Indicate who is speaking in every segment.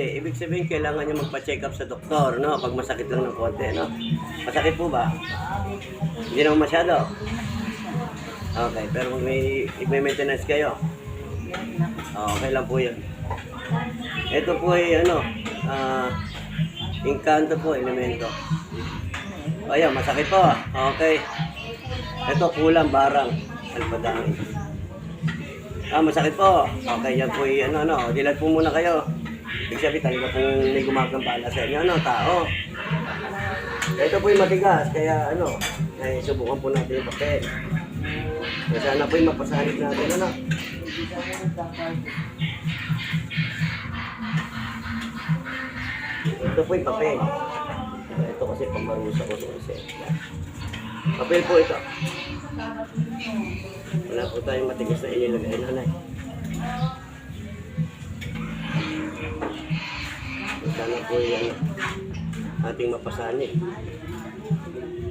Speaker 1: konti, ibig sabihin kailangan niya magpa-check up sa doktor, no? Pag masakit lang ng konti, no? Masakit po ba? Hindi naman masyado. Okay, pero may, may maintenance kayo. Okay lang po yun. Ito po ay ano, ah, Encanto po, elemento. Ayan, masakit po. Okay. Ito, kulang, barang. Alpadang. Ah, masakit po. Okay, yan po ano, ano. Dilat po muna kayo. Ibig sabihin, talaga kung may gumagambala sa inyo, ano, tao. Ito po yung matigas, kaya ano, ay subukan po natin yung papel. Kaya sana po yung mapasanit natin, ano. Ito po yung papel. Ito kasi pambarusa ko sa kasi. Papel po ito. Wala po tayong matigas na inilagay nanay. Sana po yan ating mapasanit.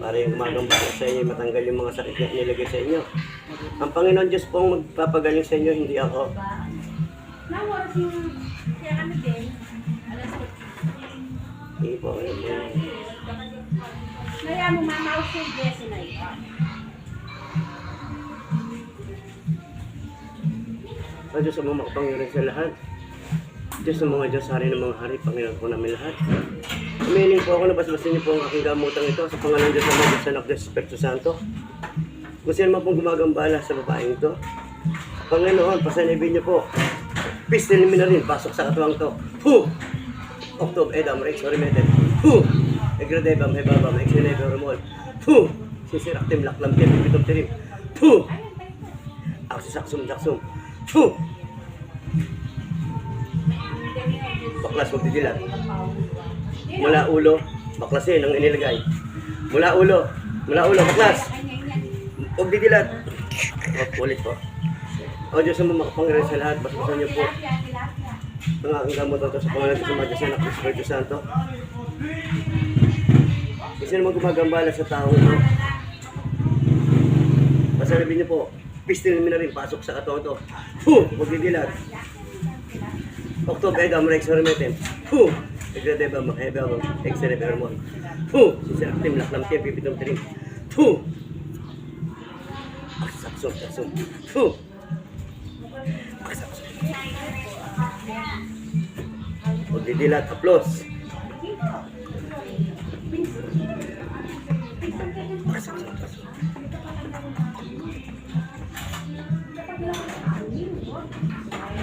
Speaker 1: Para yung gumagambala sa inyo, matanggal yung mga sakit na inilagay sa inyo. Ang Panginoon Diyos po ang magpapagaling sa inyo, hindi ako.
Speaker 2: Nawaras yung kaya din. Alas
Speaker 1: Hindi po, ayun po.
Speaker 2: Kaya mo mamaw na.
Speaker 1: Ang Diyos ang mga makapangyarihan sa lahat. Diyos ang mga Diyos, hari ng mga hari, Panginoon po namin lahat. Umiling po ako na basbasin niyo po ang aking gamutang ito sa pangalan ng Diyos ang mga Diyos, Anak, Diyos, Espiritu Santo. Kung sino man pong gumagambala sa babaeng ito, Panginoon, pasanibin niyo po. Pistil mo na rin, pasok sa katuwang to. Hu! Octob, Edam, Rex, Orimeted. Hu! Egradebam, Hebabam, Exenebe, Romol. Hu! Sisiraktim, Laklam, Tiyan, Pipitom, Tirim. Hu! Aksisaksum, Daksum. Hu! Baklas, magdidilat. Mula ulo, baklasin ang inilagay. Mula ulo, mula ulo, baklas. Huwag didilat. Oh, ulit po. O Diyos ang makapangyarihan sa lahat, basbasan niyo po ang aking gamot ito sa pangalan Diyos, Anak, Diyos, Espiritu Santo. Kasi naman gumagambala sa tao ito. Pasalabin niyo po, pistil mo na rin, pasok sa katawan ito. Hu! Huwag didilat. October Edam Rex Hormetem. Hu! Egradeba Maheba Exere Bermon. Hu! Sisiraktim Laklam Tiyan Pipitom Tirim. Hu! Aksaksom Taksom. Hu! Aksaksom. Huwag didilat, aplos. Aksaksom Taksom.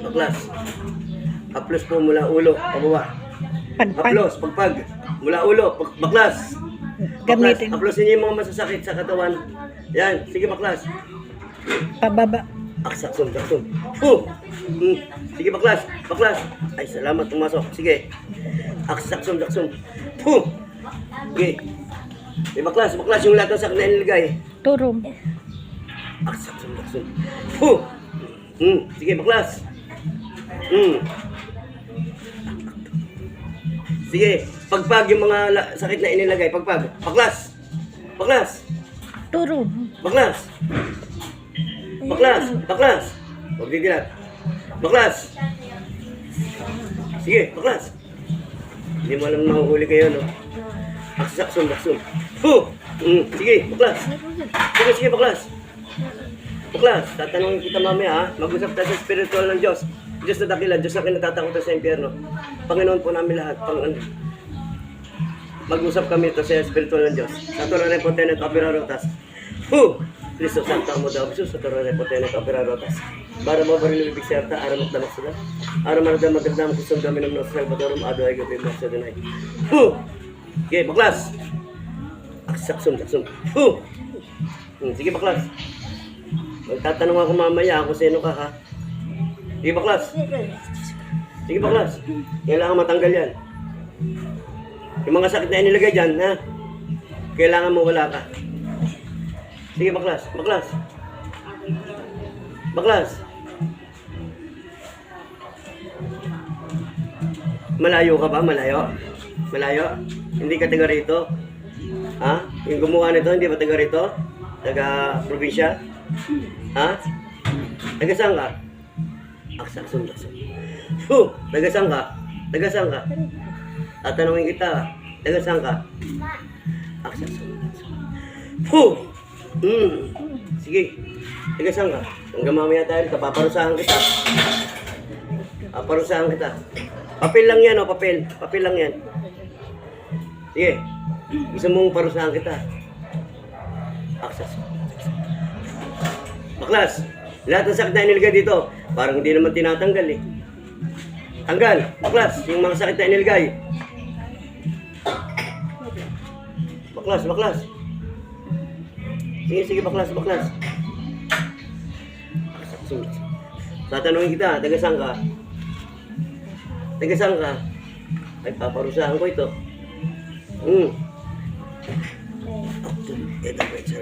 Speaker 1: Baklas. Aplos po mula ulo, pababa.
Speaker 3: Pagpag.
Speaker 1: Aplos, pagpag. Mula ulo, pag, baklas.
Speaker 3: Gamitin.
Speaker 1: Aplosin niyo yung mga masasakit sa katawan. Yan, sige baklas.
Speaker 3: Pababa.
Speaker 1: Aksak, sum, sum. Hu! Hmm. Sige baklas, baklas. Ay, salamat pumasok. Sige. Aksak, sum, sum. Hu! Sige. Sige baklas, baklas yung lahat ng sakit na inilagay.
Speaker 3: Turo.
Speaker 1: Aksak, sum, sum. Hu! Hmm. Sige baklas. Hmm. Sige, pagpag yung mga la- sakit na inilagay, pagpag. Baklas! Baklas!
Speaker 3: Turo.
Speaker 1: Baklas! Baklas! Baklas! Huwag didilat. Baklas! Sige, baklas! Hindi mo alam nahuhuli kayo, no? Aksaksun, baksum. Hu! Mm, sige, baklas! Sige, sige, baklas! Baklas, tatanungin kita mamaya, ha? Mag-usap tayo sa spiritual ng Diyos. Diyos na dakila, Diyos na kinatatakutan sa impyerno. Panginoon po namin lahat. Pang Mag-usap kami ito sa spiritual ng Diyos. Sa Torah Repotenet Opera Rotas. Hu! Kristo Santa mo daw Diyos sa Torah Repotenet Opera Rotas. Para mo baril ibig serta, aramak damak sila. Aram marada magandang kusong kami ng Nos Salvadorum, ado ay gabi mo sa dinay. Hu! Okay, baklas! Aksaksum, saksum. Hu! Hmm, sige, baklas. Magtatanong ako mamaya kung sino ka ha. Sige, baklas. Sige, baklas. Kailangan matanggal yan. Yung mga sakit na inilagay dyan, ha? Kailangan mo wala ka. Sige, baklas. Baklas. Baklas. Malayo ka ba? Malayo? Malayo? Hindi ka taga rito? Ha? Yung gumawa nito, hindi ba taga rito? Taga probinsya? Ha? Taga saan ka? Aksak, sundak, sundak. Huh! Taga saan ka? Taga saan ka? Tatanungin kita. Taga saan ka? Access. Puh! Hmm. Sige. Taga saan ka? Hanggang mamaya tayo rito. Paparusahan kita. Paparusahan kita. Papel lang yan, oh, papel. Papel lang yan. Sige. Gusto mong parusahan kita. Access. Baklas, lahat ng sakit na inilagay dito, parang hindi naman tinatanggal eh. Tanggal, baklas, yung mga sakit na inilagay. Baklas, baklas. Sige, sige, baklas, baklas. Tatanungin kita, taga saan ka? Taga saan ka? Ay, paparusahan ko ito. Hmm. Ito, ito,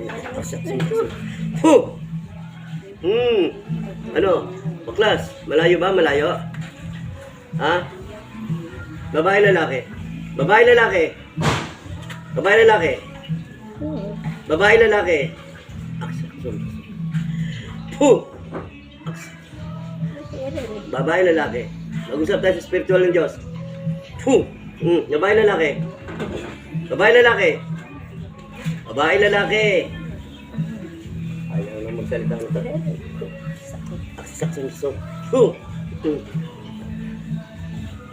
Speaker 1: Huh! Hmm. Ano? Baklas, malayo ba? Malayo? Ha? Babae lalaki? Babae lalaki? Babae lalaki? Babae lalaki? Puh! Babae lalaki? Mag-usap tayo sa spiritual ng Diyos. Puh! Hmm. Babae lalaki? Babae lalaki? Babae lalaki? Na magsalita nito. Aksak sa gusto. Hmm.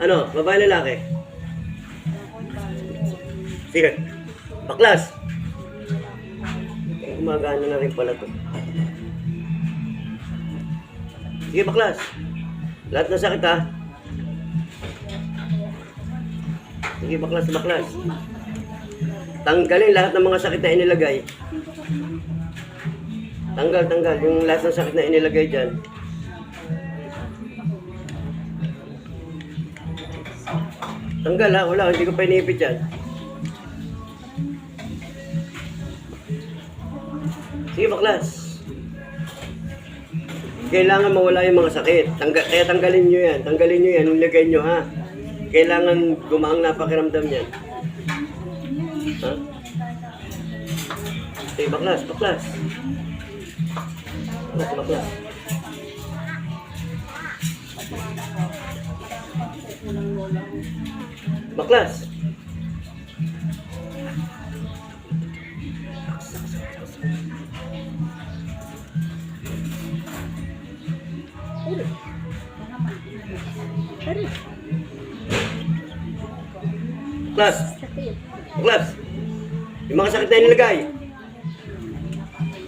Speaker 1: Ano? Babae lalaki? Sige. Baklas! Gumagana na rin pala to. Sige, baklas. Lahat ng sakit ha. Sige, baklas, baklas. Tanggalin lahat ng mga sakit na inilagay. Tanggal, tanggal. Yung lahat ng sakit na inilagay dyan. Tanggal ha, wala. Hindi ko pa iniipit yan. Sige, baklas. Kailangan mawala yung mga sakit. Tangga, kaya tanggalin nyo yan. Tanggalin nyo yan. Ilagay nyo ha. Kailangan gumaang napakiramdam yan. Ha? Sige, baklas, baklas. Baklas, baklas. Baklas. Baklas. Baklas. Yung mga sakit na nilagay.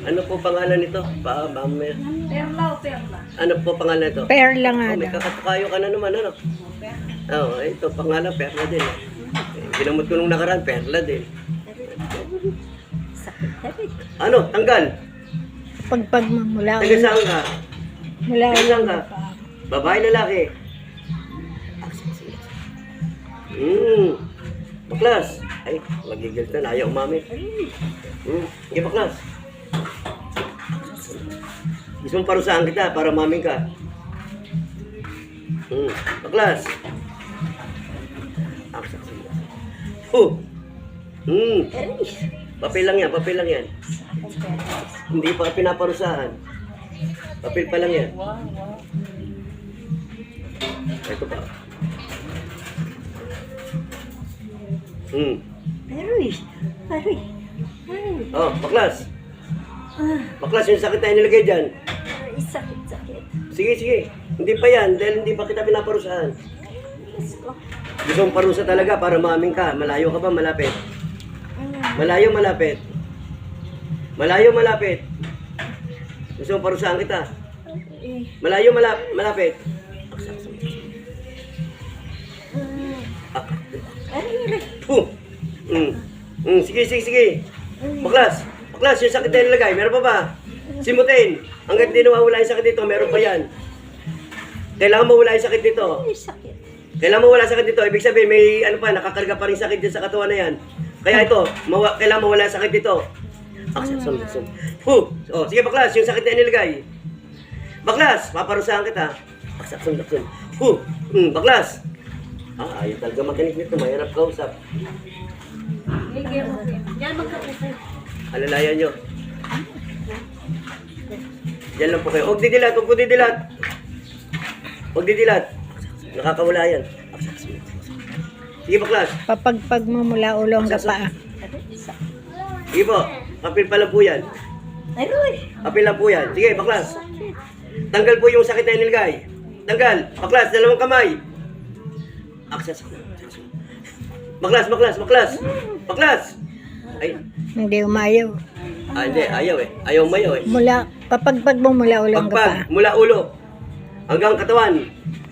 Speaker 1: Ano po pangalan nito? Pa, may,
Speaker 2: Perla o perla?
Speaker 1: ano po pangalan nito?
Speaker 3: Perla nga
Speaker 1: Oh, may
Speaker 3: daw.
Speaker 1: kakatukayo ka na naman, ano? Oo, oh, ito, pangalan, perla din. Eh. Eh, Ginamot ko nung nakaraan, perla din. Ano, tanggal.
Speaker 3: Pagpag mula
Speaker 1: Taga saan ka?
Speaker 3: mula
Speaker 1: Taga saan ka? Babae, lalaki. Hmm. Baklas. Ay, magigil na. Ayaw umami. Hmm. Sige, baklas. Gusto mong parusahan kita para maming ka. Hmm. Baklas. Huh. Hmm. Papel lang yan, papel lang yan. Hindi pa pinaparusahan. Papel pa lang yan. Ito pa. Hmm.
Speaker 3: Aray, aray, aray,
Speaker 1: Oh, baklas. Baklas yung sakit na inilagay dyan.
Speaker 3: Aray, sakit, sakit.
Speaker 1: Sige, sige. Hindi pa yan dahil hindi pa kita pinaparusahan. Gusto mong parusa talaga para maaming ka. Malayo ka ba? Malapit? Malayo, malapit? Malayo, malapit? Gusto mong parusahan kita? Malayo, malap malapit? Puh! Mm. Mm. Sige, sige, sige. Baklas. Baklas, yung sakit na nilagay. Meron pa ba? Simutin. Hanggang di nawawala yung sakit dito, meron pa yan. Kailangan mawala yung sakit dito.
Speaker 3: Aray, sakit.
Speaker 1: Kailangan mawala sakit dito. Ibig sabihin, may ano pa, nakakarga pa rin sakit dyan sa katawan na yan. Kaya ito, mawa, kailangan mawala yung sakit dito. Aksyon, sum, sum. Puh! Oh, sige, baklas, yung sakit na nilagay. Baklas, paparusahan kita. Aksak, sum, sum. Puh! Mm, baklas. Ah, ayaw talaga makinig nito. Mahirap kausap.
Speaker 2: Yan magkausap.
Speaker 1: Alalayan nyo. Yan lang po kayo. Huwag didilat, huwag po didilat. Huwag didilat. Nakakawala yan. Sige baklas.
Speaker 3: Papagpag mo mula ulo hanggang paa.
Speaker 1: Sige po. Kapil pa lang po yan. Kapil lang po yan. Sige, baklas. Tanggal po yung sakit na inilgay. Tanggal. Baklas, dalawang kamay. Access. Baklas, baklas, baklas. Baklas. Ay,
Speaker 3: Hindi umayaw.
Speaker 1: Ah, hindi. Ayaw eh. Ayaw mayaw eh.
Speaker 3: Mula, papagpag mo mula ulo hanggang paa.
Speaker 1: Pagpag, mula ulo. Hanggang katawan.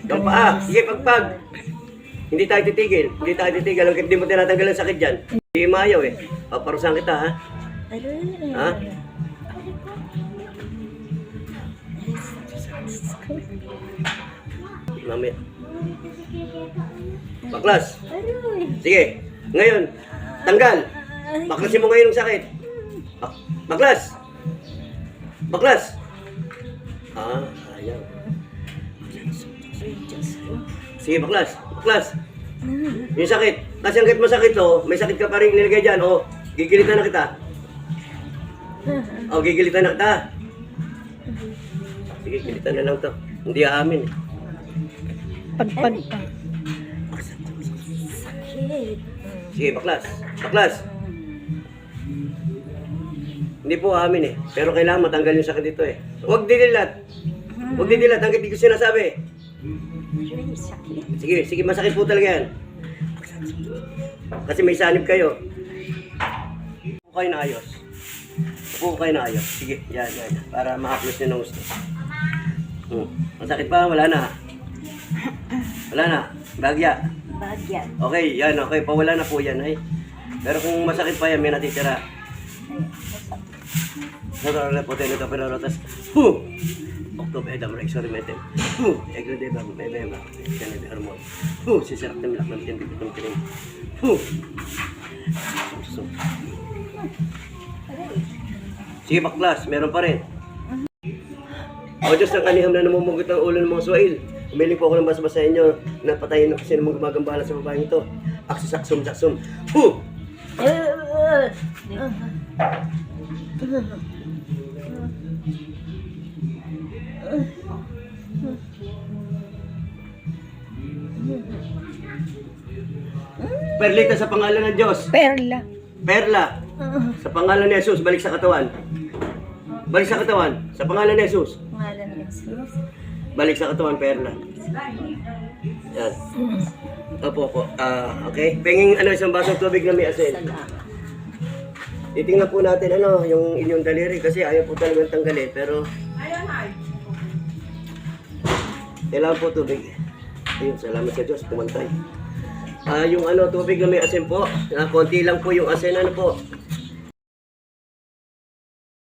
Speaker 1: Hanggang paa. Sige, pagpag. Hindi tayo titigil. Hindi tayo titigil. Hanggang hindi mo tinatanggal ang sakit dyan. Hindi mayaw eh. Paparusahan kita ha. Ha? Mamaya. Baklas. Sige. Ngayon. Tanggal. Baklasin mo ngayon ang sakit. Bak- Baklas. Baklas. Ah, ayaw. Sige, baklas. Baklas. Yung sakit. Kasi hanggat masakit to, may sakit ka pa rin nilagay dyan. O, gigilitan na kita. O, gigilitan na kita. Sige, gilitan na lang to. Hindi aamin. eh.
Speaker 3: Pagpag pa.
Speaker 1: Sige, baklas. Baklas. Hindi po amin eh. Pero kailangan matanggal yung sakit dito eh. Huwag didilat. Huwag didilat hanggang di ko sinasabi. Sige, sige, masakit po talaga yan. Kasi may sanib kayo. Upo kayo na ayos. Upo kayo na ayos. Sige, yan, yan. Para ma-haplos nyo ng gusto. Hmm. Masakit pa? Wala na. Wala na. Bagya.
Speaker 3: Bagyan.
Speaker 1: Okay, yan, okay. Pawala na po yan, ay. Pero kung masakit pa yan, may natitira. Narara po tayo nito, pero rotas. Hu! October, edam, exorimetem. Hu! Egre de bang, may bema. Yan, may hormone. Hu! Sisirak na milak ng tiyan, bibitong kirim. Hu! Suso. Sige, baklas, meron pa rin. O Diyos ng kaniham na namumugot ng ulo ng mga suwail. Umiling po ako ng basbas sa inyo. Napatayin na kasi namang gumagambala sa babaeng ito. Aksus, aksum, saksum. Hu! Perlita sa pangalan ng Diyos.
Speaker 3: Perla.
Speaker 1: Perla. Sa pangalan ni Jesus, balik sa katawan. Balik sa katawan. Sa pangalan ni Jesus.
Speaker 3: Ngalan ni Jesus.
Speaker 1: Balik sa katawan, Perla. Yan. Opo, opo. Ah, okay. Penging ano, isang basong tubig na may asin.
Speaker 3: Salamat.
Speaker 1: Titingnan po natin ano, yung inyong daliri kasi ayaw po talagang tanggalin. Pero, kailangan po tubig. Ayun, salamat sa Diyos, pumantay. Ah, yung ano, tubig na may asin po. Ah, konti lang po yung asin, ano po.